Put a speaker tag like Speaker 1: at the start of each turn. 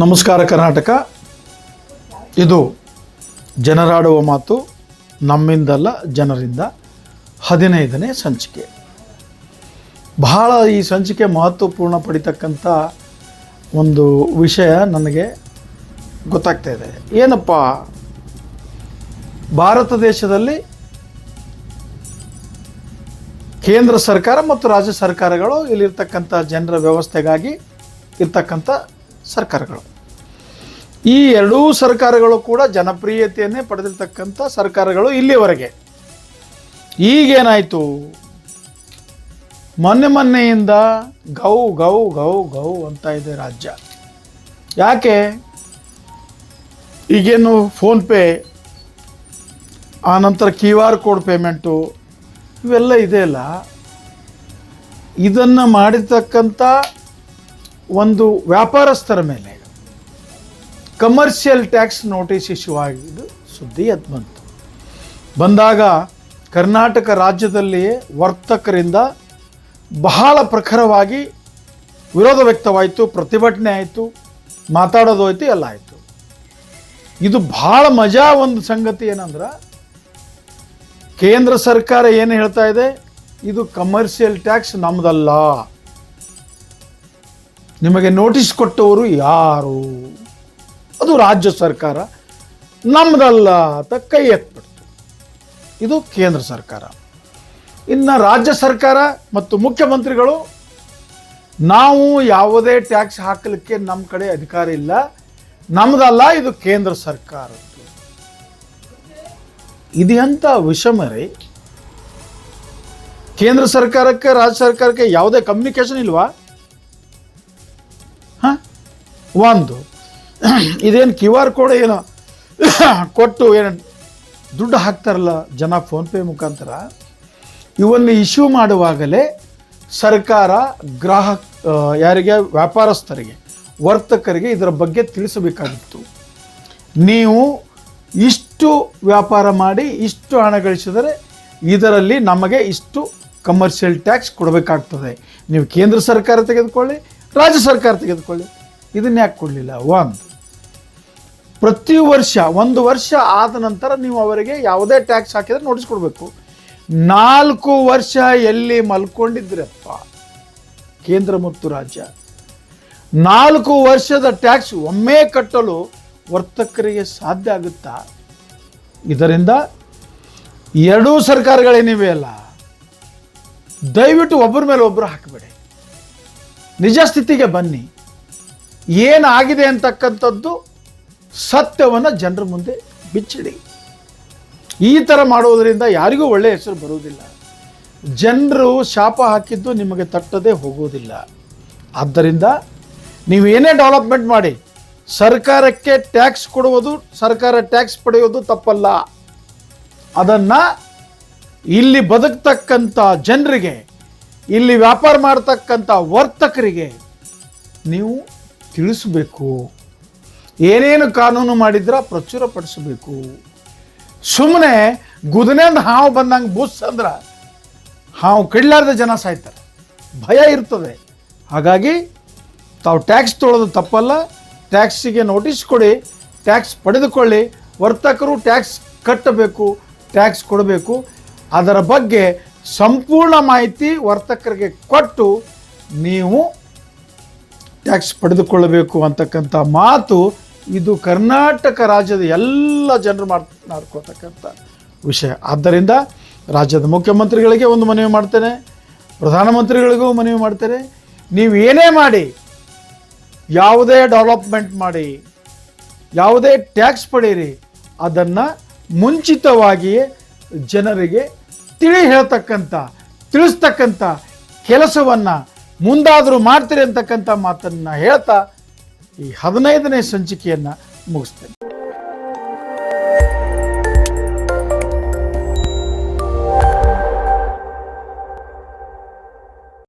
Speaker 1: ನಮಸ್ಕಾರ ಕರ್ನಾಟಕ. ಇದು ಜನರಾಡುವ ಮಾತು, ನಮ್ಮಿಂದಲ್ಲ ಜನರಿಂದ. ಹದಿನೈದನೇ ಸಂಚಿಕೆ. ಬಹಳ ಈ ಸಂಚಿಕೆ ಮಹತ್ವಪೂರ್ಣ ಪಡಿತಕ್ಕಂಥ ಒಂದು ವಿಷಯ ನನಗೆ ಗೊತ್ತಾಗ್ತಾ ಇದೆ. ಏನಪ್ಪ? ಭಾರತ ದೇಶದಲ್ಲಿ ಕೇಂದ್ರ ಸರ್ಕಾರ ಮತ್ತು ರಾಜ್ಯ ಸರ್ಕಾರಗಳು ಇಲ್ಲಿರ್ತಕ್ಕಂಥ ಜನರ ವ್ಯವಸ್ಥೆಗಾಗಿ ಇರ್ತಕ್ಕಂಥ ಸರ್ಕಾರಗಳು. ಈ ಎರಡೂ ಸರ್ಕಾರಗಳು ಕೂಡ ಜನಪ್ರಿಯತೆಯನ್ನೇ ಪಡೆದಿರ್ತಕ್ಕಂಥ ಸರ್ಕಾರಗಳು ಇಲ್ಲಿವರೆಗೆ. ಈಗೇನಾಯಿತು? ಮೊನ್ನೆ ಮೊನ್ನೆಯಿಂದ ಗೌ ಗೌ ಗೌ ಗೌ ಅಂತ ಇದೆ ರಾಜ್ಯ. ಯಾಕೆ? ಈಗೇನು ಫೋನ್ಪೇ, ಆ ನಂತರ ಕ್ಯೂ ಆರ್ ಕೋಡ್ ಪೇಮೆಂಟು, ಇವೆಲ್ಲ ಇದೆಯಲ್ಲ ಇದನ್ನು ಮಾಡಿರ್ತಕ್ಕಂಥ ಒಂದು ವ್ಯಾಪಾರಸ್ಥರ ಮೇಲೆ ಕಮರ್ಷಿಯಲ್ ಟ್ಯಾಕ್ಸ್ ನೋಟಿಸ್ ಇಶ್ಯೂ ಆಗಿದ್ದು ಸುದ್ದಿ ಅದು ಬಂತು. ಬಂದಾಗ ಕರ್ನಾಟಕ ರಾಜ್ಯದಲ್ಲಿಯೇ ವರ್ತಕರಿಂದ ಬಹಳ ಪ್ರಖರವಾಗಿ ವಿರೋಧ ವ್ಯಕ್ತವಾಯಿತು, ಪ್ರತಿಭಟನೆ ಆಯಿತು, ಮಾತಾಡೋದು ಆಯಿತು ಎಲ್ಲ ಆಯಿತು. ಇದು ಭಾಳ ಮಜಾ ಒಂದು ಸಂಗತಿ ಏನಂದ್ರೆ, ಕೇಂದ್ರ ಸರ್ಕಾರ ಏನು ಹೇಳ್ತಾ ಇದೆ? ಇದು ಕಮರ್ಷಿಯಲ್ ಟ್ಯಾಕ್ಸ್ ನಮ್ಮದಲ್ಲ ನಿಮಗೆ ನೋಟಿಸ್ ಕೊಟ್ಟವರು ಯಾರು? ಅದು ರಾಜ್ಯ ಸರ್ಕಾರ. ನಮ್ಮದಲ್ಲ ಅಂತ ಕೈ ಎತ್ಬಿಡ್ತು. ಇದು ಕೇಂದ್ರ ಸರ್ಕಾರ. ಇನ್ನು ರಾಜ್ಯ ಸರ್ಕಾರ ಮತ್ತು ಮುಖ್ಯಮಂತ್ರಿಗಳು, ನಾವು ಯಾವುದೇ ಟ್ಯಾಕ್ಸ್ ಹಾಕಲಿಕ್ಕೆ ನಮ್ಮ ಕಡೆ ಅಧಿಕಾರ ಇಲ್ಲ. ನಮ್ಮದಲ್ಲ ಇದು ಕೇಂದ್ರ ಸರ್ಕಾರದ್ದು. ಇದು ಅಂತ ವಿಷಮ ರೀ ಕೇಂದ್ರ ಸರ್ಕಾರಕ್ಕೆ, ರಾಜ್ಯ ಸರ್ಕಾರಕ್ಕೆ ಯಾವುದೇ ಕಮ್ಯುನಿಕೇಶನ್ ಇಲ್ವಾ? ಒಂದು. ಇದೇನು ಕ್ಯೂ ಆರ್ ಕೋಡ್ ಏನು. ಕೊಟ್ಟು ಏನು ದುಡ್ಡು ಹಾಕ್ತಾರಲ್ಲ ಜನ ಫೋನ್ಪೇ ಮುಖಾಂತರ. ಇವನ್ನು ಇಶ್ಯೂ ಮಾಡುವಾಗಲೇ ಸರ್ಕಾರ ಗ್ರಾಹಕ ಯಾರಿಗೆ ವ್ಯಾಪಾರಸ್ಥರಿಗೆ, ವರ್ತಕರಿಗೆ ಇದರ ಬಗ್ಗೆ ತಿಳಿಸಬೇಕಾಗಿತ್ತು. ನೀವು ಇಷ್ಟು ವ್ಯಾಪಾರ ಮಾಡಿ ಇಷ್ಟು ಹಣ ಗಳಿಸಿದರೆ ಇದರಲ್ಲಿ ನಮಗೆ ಇಷ್ಟು ಕಮರ್ಷಿಯಲ್ ಟ್ಯಾಕ್ಸ್ ಕೊಡಬೇಕಾಗ್ತದೆ. ನೀವು ಕೇಂದ್ರ ಸರ್ಕಾರ ತೆಗೆದುಕೊಳ್ಳಿ, ರಾಜ್ಯ ಸರ್ಕಾರ ತೆಗೆದುಕೊಳ್ಳಿ. ಇದನ್ನ ಯಾಕೆ ಕೊಡಲಿಲ್ಲ? ಒಂದು ಪ್ರತಿ ವರ್ಷ, ಒಂದು ವರ್ಷ ಆದ ನಂತರ ನೀವು ಅವರಿಗೆ ಯಾವುದೇ ಟ್ಯಾಕ್ಸ್ ಹಾಕಿದ್ರೆ ನೋಟಿಸ್ ಕೊಡಬೇಕು. ನಾಲ್ಕು ವರ್ಷ ಎಲ್ಲಿ ಮಲ್ಕೊಂಡಿದ್ರಪ್ಪ? ಕೇಂದ್ರ ಮತ್ತು ರಾಜ್ಯ. ನಾಲ್ಕು ವರ್ಷದ ಟ್ಯಾಕ್ಸ್ ಒಮ್ಮೆ ಕಟ್ಟಲು ವರ್ತಕರಿಗೆ ಸಾಧ್ಯ ಆಗುತ್ತಾ? ಇದರಿಂದ ಎರಡೂ ಸರ್ಕಾರಗಳೇನಿವೆ ಅಲ್ಲ, ದಯವಿಟ್ಟು ಒಬ್ಬರ ಮೇಲೆ ಒಬ್ಬರು ಹಾಕಬೇಡಿ. ನಿಜ ಸ್ಥಿತಿಗೆ ಬನ್ನಿ. ಏನಾಗಿದೆ ಅಂತಕ್ಕಂಥದ್ದು ಸತ್ಯವನ್ನು ಜನರ ಮುಂದೆ ಬಿಚ್ಚಿಡಿ. ಈ ಥರ ಮಾಡುವುದರಿಂದ ಯಾರಿಗೂ ಒಳ್ಳೆಯ ಹೆಸರು ಬರುವುದಿಲ್ಲ. ಜನರು ಶಾಪ ಹಾಕಿದ್ದು ನಿಮಗೆ ತಟ್ಟದೇ ಹೋಗುವುದಿಲ್ಲ. ಆದ್ದರಿಂದ ನೀವು ಏನೇ ಡೆವಲಪ್ಮೆಂಟ್ ಮಾಡಿ, ಸರ್ಕಾರಕ್ಕೆ ಟ್ಯಾಕ್ಸ್ ಕೊಡುವುದು, ಸರ್ಕಾರ ಟ್ಯಾಕ್ಸ್ ಪಡೆಯೋದು ತಪ್ಪಲ್ಲ. ಅದನ್ನು ಇಲ್ಲಿ ಬದುಕ್ತಕ್ಕಂಥ ಜನರಿಗೆ, ಇಲ್ಲಿ ವ್ಯಾಪಾರ ಮಾಡ್ತಕ್ಕಂಥ ವರ್ತಕರಿಗೆ ನೀವು ತಿಳಿಸಬೇಕು. ಏನೇನು ಕಾನೂನು ಮಾಡಿದ್ರ ಪ್ರಚುರಪಡಿಸಬೇಕು. ಸುಮ್ಮನೆ ಗುದನೆಂದು ಹಾವು ಬಂದಂಗೆ ಬುಸ್ ಅಂದ್ರೆ ಹಾವು ಕಡ್ಲಾರ್ದ ಜನ ಸಾಯ್ತಾರೆ. ಭಯ ಇರ್ತದೆ. ಹಾಗಾಗಿ ತಾವು ಟ್ಯಾಕ್ಸ್ ತೊಳೋದು ತಪ್ಪಲ್ಲ. ಟ್ಯಾಕ್ಸಿಗೆ ನೋಟಿಸ್ ಕೊಡಿ. ಟ್ಯಾಕ್ಸ್ ಪಡೆದುಕೊಳ್ಳಿ. ವರ್ತಕರು ಟ್ಯಾಕ್ಸ್ ಕಟ್ಟಬೇಕು, ಟ್ಯಾಕ್ಸ್ ಕೊಡಬೇಕು. ಅದರ ಬಗ್ಗೆ ಸಂಪೂರ್ಣ ಮಾಹಿತಿ ವರ್ತಕರಿಗೆ ಕೊಟ್ಟು ನೀವು ಟ್ಯಾಕ್ಸ್ ಪಡೆದುಕೊಳ್ಳಬೇಕು ಅಂತಕ್ಕಂಥ ಮಾತು ಇದು ಕರ್ನಾಟಕ ರಾಜ್ಯದ ಎಲ್ಲ ಜನರು ಮಾತನಾಡ್ಕೋತಕ್ಕಂಥ ವಿಷಯ. ಆದ್ದರಿಂದ ರಾಜ್ಯದ ಮುಖ್ಯಮಂತ್ರಿಗಳಿಗೆ ಒಂದು ಮನವಿ ಮಾಡ್ತೇನೆ, ಪ್ರಧಾನಮಂತ್ರಿಗಳಿಗೂ ಮನವಿ ಮಾಡ್ತೇನೆ. ನೀವು ಏನೇ ಮಾಡಿ, ಯಾವುದೇ ಡೆವಲಪ್ಮೆಂಟ್ ಮಾಡಿ, ಯಾವುದೇ ಟ್ಯಾಕ್ಸ್ ಪಡೀರಿ ಅದನ್ನು ಮುಂಚಿತವಾಗಿಯೇ ಜನರಿಗೆ ತಿಳಿ ಹೇಳ್ತಕ್ಕಂಥ, ತಿಳಿಸ್ತಕ್ಕಂಥ ಕೆಲಸವನ್ನು ಮುಂದಾದರೂ ಮಾಡ್ತೀರಿ ಅಂತಕ್ಕಂಥ ಮಾತನ್ನು ಹೇಳ್ತಾ ಈ ಹದಿನೈದನೇ ಸಂಚಿಕೆಯನ್ನು ಮುಗಿಸ್ತೇನೆ.